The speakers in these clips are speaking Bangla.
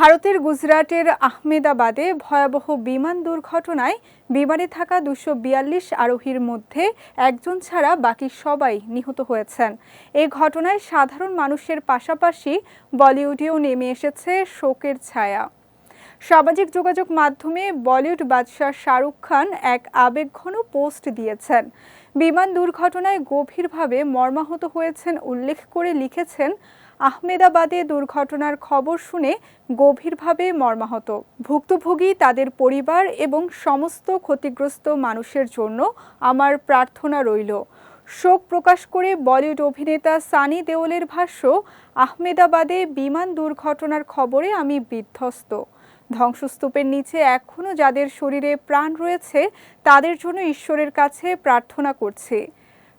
ভারতের গুজরাটের আহমেদাবাদে ভয়াবহ বিমান দুর্ঘটনায় বিমানে থাকা দুশো বিয়াল্লিশ আরোহীর মধ্যে একজন ছাড়া বাকি সবাই নিহত হয়েছেন। এই ঘটনায় সাধারণ মানুষের পাশাপাশি বলিউডেও নেমে এসেছে শোকের ছায়া। সামাজিক যোগাযোগ মাধ্যমে বলিউড বাদশাহ শাহরুখ খান এক আবেগঘন পোস্ট দিয়েছেন। বিমান দুর্ঘটনায় গভীরভাবে মর্মাহত হয়েছেন উল্লেখ করে লিখেছেন, আহমেদাবাদে দুর্ঘটনার খবর শুনে গভীরভাবে মর্মাহত। ভুক্তভোগী তাদের পরিবার এবং সমস্ত ক্ষতিগ্রস্ত মানুষের জন্য আমার প্রার্থনা রইল। শোক প্রকাশ করে বলিউড অভিনেতা সানি দেওলের ভাষ্য, আহমেদাবাদে বিমান দুর্ঘটনার খবরে আমি বিধ্বস্ত। ধ্বংসস্তূপের নিচে এখনও যাদের শরীরে প্রাণ রয়েছে, তাদের জন্য ঈশ্বরের কাছে প্রার্থনা করছে।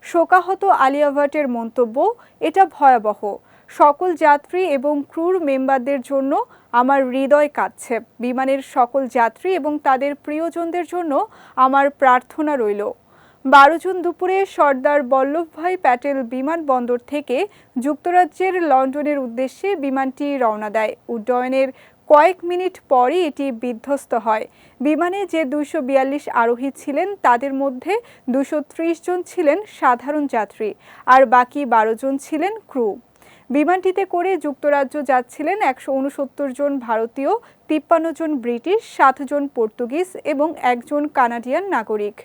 শোকাহত আলিয়া ভাটের মন্তব্য, এটা ভয়াবহ। সকল যাত্রী এবং ক্রুর মেম্বারদের জন্য আমার হৃদয় কাঁদছে। বিমানের সকল যাত্রী এবং তাদের প্রিয়জনদের জন্য আমার প্রার্থনা রইল। বারো জুন দুপুরে সর্দার বল্লভভাই প্যাটেল বিমানবন্দর থেকে যুক্তরাজ্যের লন্ডনের উদ্দেশ্যে বিমানটি রওনা দেয়। উড্ডয়নের কয়েক মিনিট পরই এটি বিধ্বস্ত হয়। বিমানে যে দুশো বিয়াল্লিশ আরোহী ছিলেন, তাদের মধ্যে দুশো জন ছিলেন সাধারণ যাত্রী আর বাকি বারো জন ছিলেন ক্রু। বিমানটিতে করে যুক্তরাজ্য যাচ্ছিলেন একশো উনসত্তর জন ভারতীয়, তিপ্পান্ন জন ব্রিটিশ, সাত জন পর্তুগিজ এবং একজন কানাডিয়ান নাগরিক।